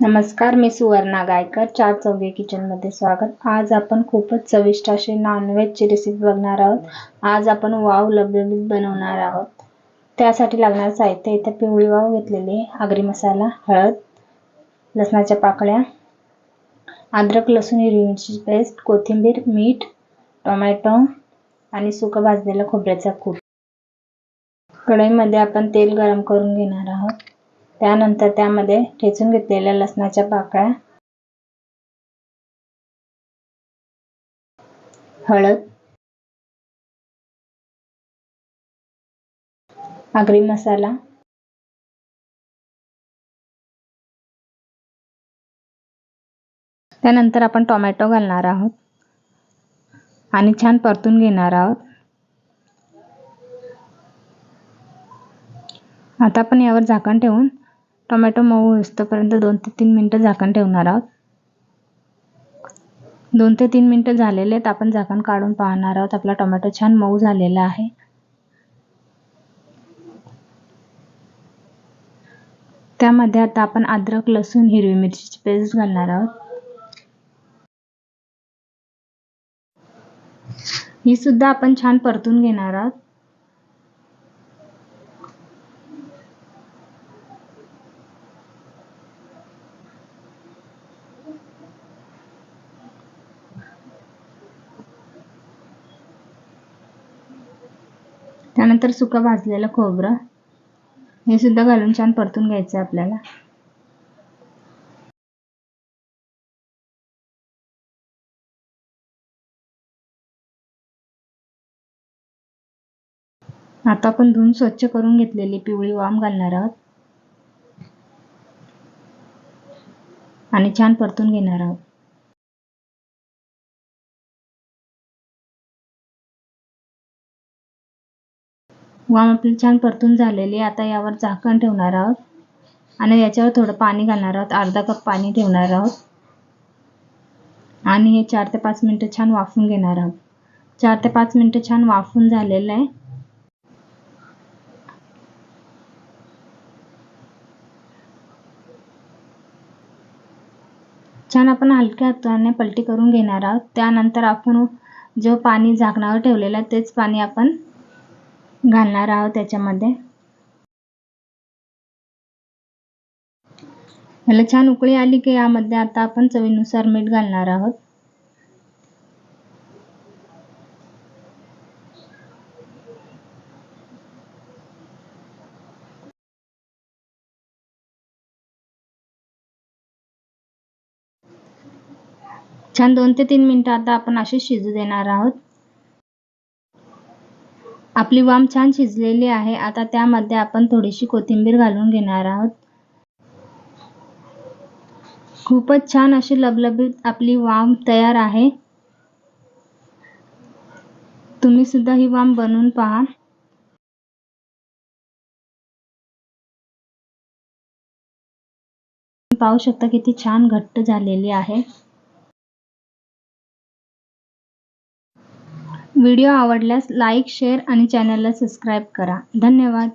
नमस्कार मी सुवर्णा गायकर चार चौघे किचनमध्ये स्वागत. आज आपण खूपच चविष्ट अशी नॉनव्हेजची रेसिपी बघणार आहोत. आज आपण वाव लबलबीत बनवणार आहोत. त्यासाठी लागणारं साहित्य इथे पिवळी वाव घेतलेली आहे. आगरी मसाला हळद लसणाच्या पाकळ्या अद्रक लसूण हिरवी मिरची पेस्ट कोथिंबीर मीठ टोमॅटो आणि सुकं भाजलेलं खोबऱ्याचा कूट. कढईमध्ये आपण तेल गरम करून घेणार आहोत. त्यानंतर त्यामध्ये ठेचून घेतलेल्या लसणाच्या पाकळ्या हळद आगरी मसाला त्यानंतर आपण टोमॅटो घालणार आहोत आणि छान परतून घेणार आहोत. आता आपण यावर झाकण ठेवून टोमॅटो मऊ होईस्तोपर्यंत दोन ते तीन मिनटं झाकण ठेवणार आहोत. दोन ते तीन मिनटं झालेले आहेत आपण झाकण काढून पाहणार आहोत. आपला टोमॅटो छान मऊ झालेला आहे. त्यामध्ये आता आपण अद्रक लसूण हिरवी मिरचीची पेस्ट घालणार आहोत. ही सुद्धा आपण छान परतून घेणार आहोत. त्यानंतर सुकं भाजलेलं खोबरं हे सुद्धा घालून छान परतून घ्यायचं आपल्याला. आता आपण धुवून स्वच्छ करून घेतलेली पिवळी वाम घालणार आहोत. आणि छान परतून घेणार आहोत. वाम आपली छान परतून झालेली आता यावर झाकण ठेवणार आहोत. आणि याच्यावर थोडं पाणी घालणार आहोत. अर्धा कप पाणी ठेवणार आहोत. आणि हे चार ते पाच मिनटं छान वाफून घेणार आहोत. चार ते पाच मिनटं छान वाफून झालेलं आहे. छान आपण हलक्या हाताने पलटी करून घेणार आहोत. त्यानंतर आपण जो पाणी झाकणावर ठेवलेलं आहे तेच पाणी आपण घालणार आहोत त्याच्यामध्ये. याला छान उकळी आली की यामध्ये आता आपण चवीनुसार मीठ घालणार आहोत. छान दोन ते तीन मिनटं आता आपण अशी शिजू देणार आहोत. आपली वाम छान शिजलेली आहे. आता त्यामध्ये आपण थोडीशी कोथिंबीर घालून घेणार आहोत. खूपच छान अशी लबलबीत आपली वाम तयार आहे. तुम्ही सुद्धा ही वाम बनवून पहा. पाहू शकता किती छान घट्ट झालेली आहे. व्हिडिओ आवडल्यास लाईक शेअर आणि चॅनलला सबस्क्राईब करा. धन्यवाद.